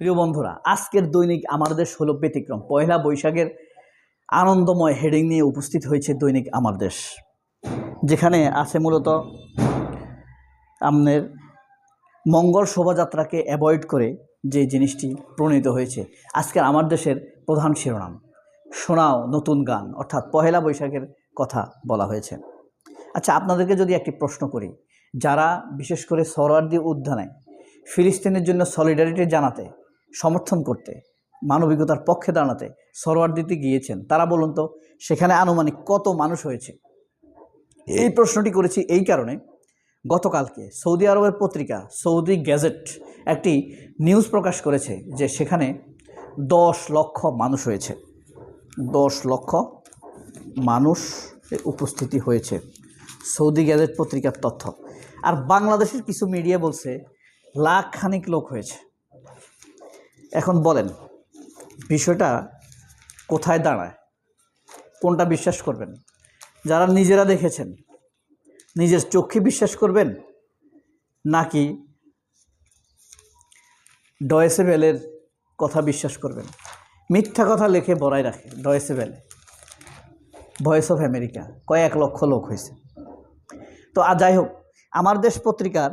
প্রিয় বন্ধুরা, আজকের দৈনিক আমার দেশ হলো ব্যতিক্রম। পয়লা বৈশাখের আনন্দময় হেডিং নিয়ে উপস্থিত হয়েছে দৈনিক আমার দেশ। যেখানে আছে মূলত আপনার মঙ্গল শোভাযাত্রাকে অ্যাভয়েড করে যে জিনিসটি প্রণীত হয়েছে। আজকের আমার দেশের প্রধান শিরোনাম, শোনাও নতুন গান, অর্থাৎ পহেলা বৈশাখের কথা বলা হয়েছে। আচ্ছা আপনাদেরকে যদি একটি প্রশ্ন করি, যারা বিশেষ করে সরোয়ার্দি উদ্যানে ফিলিস্তিনের জন্য সলিডারিটি জানাতে সমর্থন করতে, মানবিকতার পক্ষে দাঁড়াতে সরোয়ার দিতে গিয়েছেন। তারা বলুন তো, সেখানে আনুমানিক কত মানুষ হয়েছে? এই প্রশ্নটি করেছি এই কারণে, গতকালকে সৌদি আরবের পত্রিকা সৌদি গ্যাজেট একটি নিউজ প্রকাশ করেছে যে সেখানে দশ লক্ষ মানুষ হয়েছে। দশ লক্ষ মানুষ উপস্থিতি হয়েছে সৌদি গ্যাজেট পত্রিকার তথ্য। আর বাংলাদেশের কিছু মিডিয়া বলছে লাখ খানিক লোক হয়েছে। এখন বলেন, বিষয়টা কোথায় দাঁড়ায়? কোনটা বিশ্বাস করবেন? যারা নিজেরা দেখেছেন, নিজের চোখে বিশ্বাস করবেন, নাকি ডয়েসেবেলের কথা বিশ্বাস করবেন? মিথ্যা কথা লেখে বড়াই রাখে ডয়েসেবেলে। ভয়েস অফ আমেরিকা, কয়েক লক্ষ লোক হয়েছে। তো আর যাই হোক, আমার দেশ পত্রিকার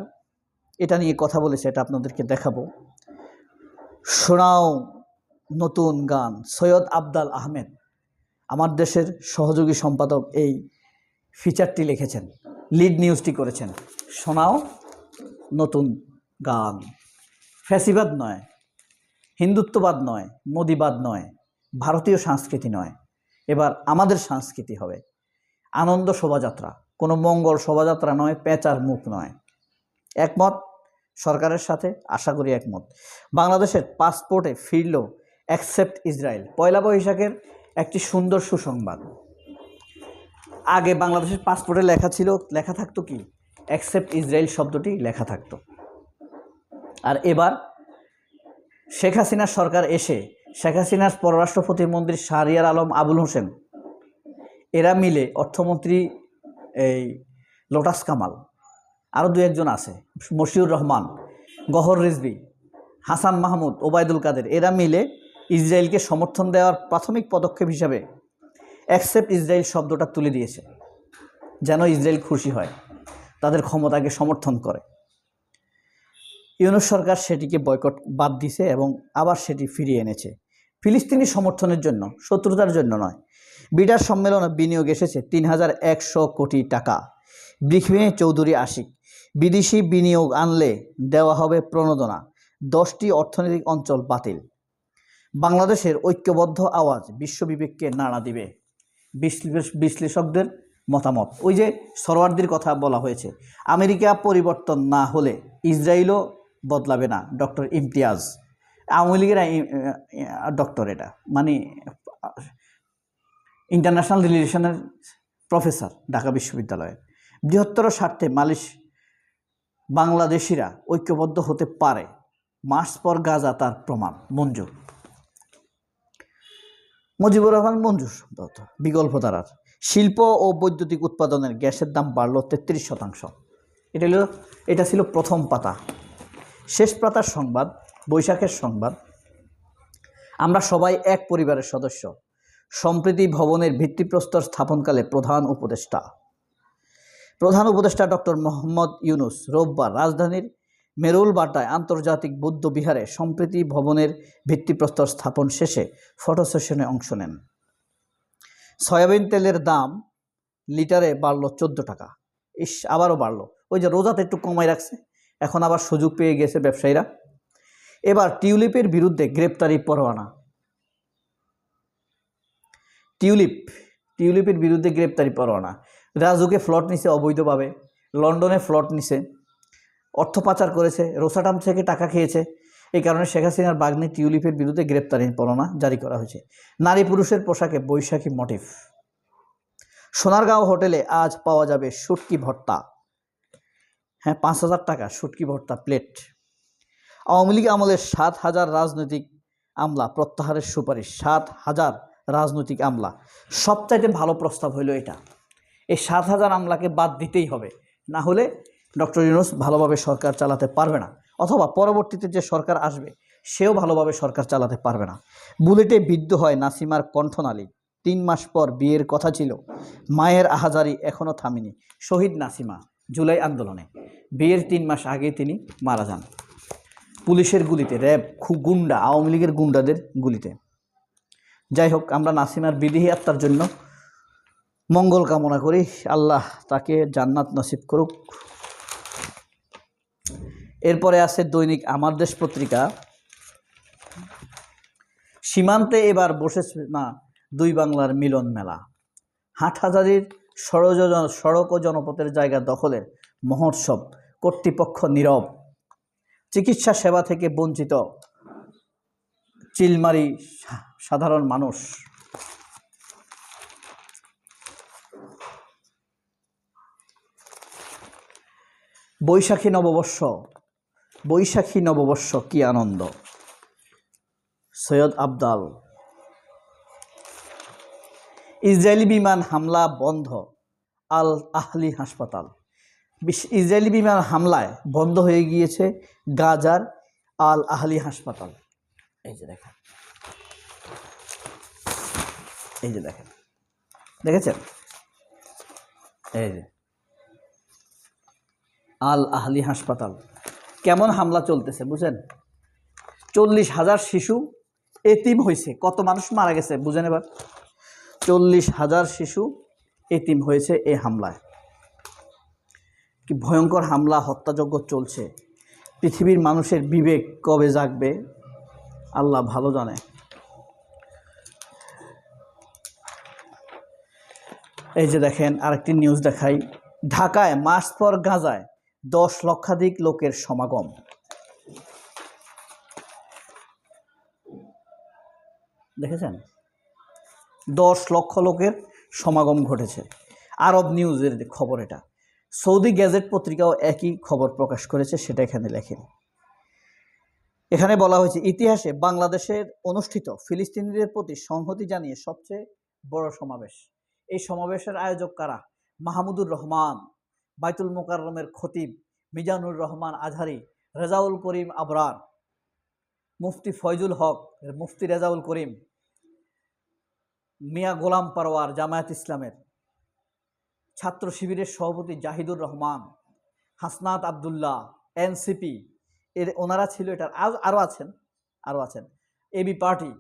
এটা নিয়ে কথা বলেছে, এটা আপনাদেরকে দেখাবো। শোনাও নতুন গান, সৈয়দ আবদাল আহমেদ। আমার দেশের সহযোগী সম্পাদক এই ফিচারটি লিখেছেন লিড নিউজটি করেছেন। শোনাও নতুন গান। ফ্যাসিবাদ নয়, হিন্দুত্ববাদ নয়, মোদিবাদ নয়, ভারতীয় সংস্কৃতি নয়। এবার আমাদের সংস্কৃতি হবে। আনন্দ শোভাযাত্রা, কোনো মঙ্গল শোভাযাত্রা নয়, পেঁচার মুখ নয়। একমত সরকারের সাথে আশা করি একমত। বাংলাদেশের পাসপোর্টে ফিরল অ্যাকসেপ্ট ইসরায়েল পয়লা বৈশাখের একটি সুন্দর সুসংবাদ। আগে বাংলাদেশের পাসপোর্টে লেখা ছিল, লেখা থাকতো কি? অ্যাকসেপ্ট ইসরায়েল শব্দটি লেখা থাকতো। আর এবার শেখ হাসিনার সরকার এসে, শেখ হাসিনার পররাষ্ট্র প্রতিমন্ত্রী শাহরিয়ার আলম আবুল হোসেন, এরা মিলে অর্থমন্ত্রী এই লোটাস কামাল আরও দু একজন আছে, মশিউর রহমান, গহর রিজবি হাসান মাহমুদ, ওবায়দুল কাদের। এরা মিলে ইসরায়েলকে সমর্থন দেওয়ার প্রাথমিক পদক্ষেপ হিসাবে অ্যাকসেপ্ট ইসরায়েল শব্দটা তুলে দিয়েছে, যেন ইসরায়েল খুশি হয়, তাদের ক্ষমতাকে সমর্থন করে। ইউনুস সরকার সেটিকে বয়কট বাদ দিছে এবং আবার সেটি ফিরিয়ে এনেছে। ফিলিস্তিনি সমর্থনের জন্য, শত্রুতার জন্য নয়। বিডার সম্মেলনে বিনিয়োগ এসেছে তিন হাজার একশো কোটি টাকা। ব্রিখমে চৌধুরী আশিক বিদেশি বিনিয়োগ আনলে দেওয়া হবে প্রণোদনা। দশটি অর্থনৈতিক অঞ্চল বাতিল। বাংলাদেশের ঐক্যবদ্ধ আওয়াজ বিশ্ববিবেককে নাড়া দিবে। বিশ্লেষ- বিশ্লেষকদের মতামত। ওই যে সরোয়ার্দির কথা বলা হয়েছে, আমেরিকা পরিবর্তন না হলে ইসরায়েলও বদলাবে না। ডক্টর ইমতিয়াজ, আওয়ামী লীগের ডক্টর এটা মানে ইন্টারন্যাশনাল রিলেশনের প্রফেসর ঢাকা বিশ্ববিদ্যালয়ের বৃহত্তর স্বার্থে মালিশ বাংলাদেশিরা ঐক্যবদ্ধ হতে পারে। মাস পর গাজা তার প্রমাণ, মঞ্জুর। মুজিবুর রহমান মঞ্জুর বিকল্প ধারার শিল্প ও বৈদ্যুতিক উৎপাদনের গ্যাসের দাম বাড়ল তেত্রিশ শতাংশ। এটা হলো, এটা ছিল প্রথম পাতা। শেষ পাতার সংবাদ, বৈশাখের সংবাদ। আমরা সবাই এক পরিবারের সদস্য। সম্প্রীতি ভবনের ভিত্তিপ্রস্তর স্থাপনকালে প্রধান উপদেষ্টা। প্রধান উপদেষ্টা ডক্টর মোহাম্মদ ইউনুস রোববার রাজধানীর মেরুল বাটায় আন্তর্জাতিক বৌদ্ধ বিহারে সম্প্রীতি ভবনের ভিত্তিপ্রস্তর স্থাপন শেষে ফটো সেশনে অংশ নেন। সয়াবিন তেলের দাম লিটারে বাড়লো চোদ্দ টাকা। ইস, আবারও বাড়লো। ওই যে রোজাতে একটু কমাই রাখছে, এখন আবার সুযোগ পেয়ে গেছে ব্যবসায়ীরা। এবার টিউলিপের বিরুদ্ধে গ্রেপ্তারি পরোয়ানা। টিউলিপ, টিউলিপের বিরুদ্ধে গ্রেপ্তারি পরোয়ানা। রাজুকে ফ্লট নিছে অবৈধভাবে। লন্ডনে ফ্লট নিছে। অর্থ পাচার করেছে। রোসাটাম থেকে টাকা খেয়েছে। এই কারণে শেখ হাসিনার বাগনি টিউলিপের বিরুদ্ধে গ্রেপ্তারি পরোয়ানা জারি করা হয়েছে। নারী পুরুষের পোশাকে বৈশাখী মোটিভ সোনারগাঁও হোটেলে আজ পাওয়া যাবে শুটকি ভর্তা। হ্যাঁ পাঁচ হাজার টাকা শুটকি ভর্তা প্লেট। আওয়ামী লীগ আমলের সাত হাজার রাজনৈতিক আমলা প্রত্যাহারের সুপারিশ। সাত হাজার রাজনৈতিক আমলা। সবচাইতে ভালো প্রস্তাব হইল এটা। এই সাত হাজার আমলাকে বাদ দিতেই হবে। না হলে ডক্টর ইউনুস ভালোভাবে সরকার চালাতে পারবে না। অথবা পরবর্তীতে যে সরকার আসবে, সেও ভালোভাবে সরকার চালাতে পারবে না। বুলেটে বিদ্ধ হয় নাসিমার কণ্ঠনালী। তিন মাস পর বিয়ের কথা ছিল। মায়ের আহাজারি এখনও থামেনি। শহীদ নাসিমা, জুলাই আন্দোলনে। বিয়ের তিন মাস আগে তিনি মারা যান। পুলিশের গুলিতে, র্যাব খুব গুন্ডা, আওয়ামী লীগের গুন্ডাদের গুলিতে। যাই হোক, আমরা নাসিমার বিদেহী আত্মার জন্য মঙ্গল কামনা করি। আল্লাহ তাকে জান্নাত নসিব করুক। এরপরে আছে দৈনিক আমার দেশ পত্রিকা। সীমান্তে এবার বসেছে না, দুই বাংলার মিলন মেলা। হাটহাজারির সরজ সড়ক ও জনপথের জায়গা দখলের মহোৎসব কর্তৃপক্ষ নীরব। চিকিৎসা সেবা থেকে বঞ্চিত। চিলমারি সাধারণ মানুষ। বৈশাখী নববর্ষ। বৈশাখী নববর্ষ কি আনন্দ? সৈয়দ আবদাল। ইসরায়েলি বিমান হামলা বন্ধ, আল আহলি হাসপাতাল। ইসরায়েলি বিমান হামলায় বন্ধ হয়ে গিয়েছে গাজার আল আহলি হাসপাতাল। এই যে দেখেন। এই যে দেখেন। দেখেছেন? এই যে। আল আহলি হাসপাতাল। কেমন হামলা চলতেছে, বুঝেন? চল্লিশ হাজার শিশু এতিম হয়েছে। কত মানুষ মারা গেছে, বুঝেন এবার? চল্লিশ হাজার শিশু এতিম হয়েছে এই হামলায়। কি ভয়ঙ্কর হামলা, হত্যাযজ্ঞ চলছে। পৃথিবীর মানুষের বিবেক কবে জাগবে, আল্লাহ ভালো জানে। এই যে দেখেন, আরেকটি নিউজ দেখাই। ঢাকায় মাস পর গাঁজায়। দশ লক্ষাধিক লোকের সমাগম। দেখেছেন? দশ লক্ষ লোকের সমাগম ঘটেছে। আরব নিউজের খবর এটা। সৌদি গ্যাজেট পত্রিকাও একই খবর প্রকাশ করেছে, সেটা এখানে লেখেন। এখানে বলা হয়েছে, ইতিহাসে বাংলাদেশের অনুষ্ঠিত ফিলিস্তিনিদের প্রতি সংহতি জানিয়ে সবচেয়ে বড় সমাবেশ। এই সমাবেশের আয়োজক কারা? মাহমুদুর রহমান। বাইতুল মোকাররমের খতিব মিজানুর রহমান আজহারি, রেজাউল করিম আবরার, মুফতি ফয়জুল হক, মুফতি রেজাউল করিম, মিয়া গোলাম পারওয়ার, জামায়াত ইসলামের, ছাত্র শিবিরের সভাপতি জাহিদুর রহমান, হাসনাত আবদুল্লাহ, এনসিপি, এর ওনারা ছিল এটার আজ- আরও আছেন আরও আছেন, এবি পার্টি,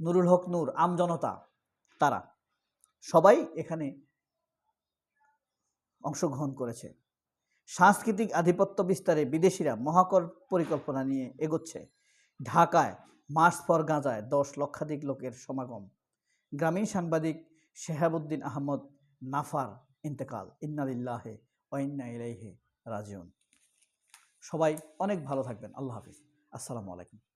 নুরুল হক নূর, আমজনতা, তারা, সবাই এখানে অংশগ্রহণ করেছে। সাংস্কৃতিক আধিপত্য বিস্তারে বিদেশিরা মহাকর পরিকল্পনা নিয়ে এগোচ্ছে। ঢাকায় মার্চ ফর গাঁজায় দশ লক্ষাধিক লোকের সমাগম। গ্রামীণ সাংবাদিক শেহাবুদ্দিন আহমদ, নাফার ইন্তেকাল ইন্নালিল্লাহে ওয়াইন্না ইলাইহে রাজিউন। সবাই অনেক ভালো থাকবেন। আল্লাহ হাফিজ। আসসালামু আলাইকুম।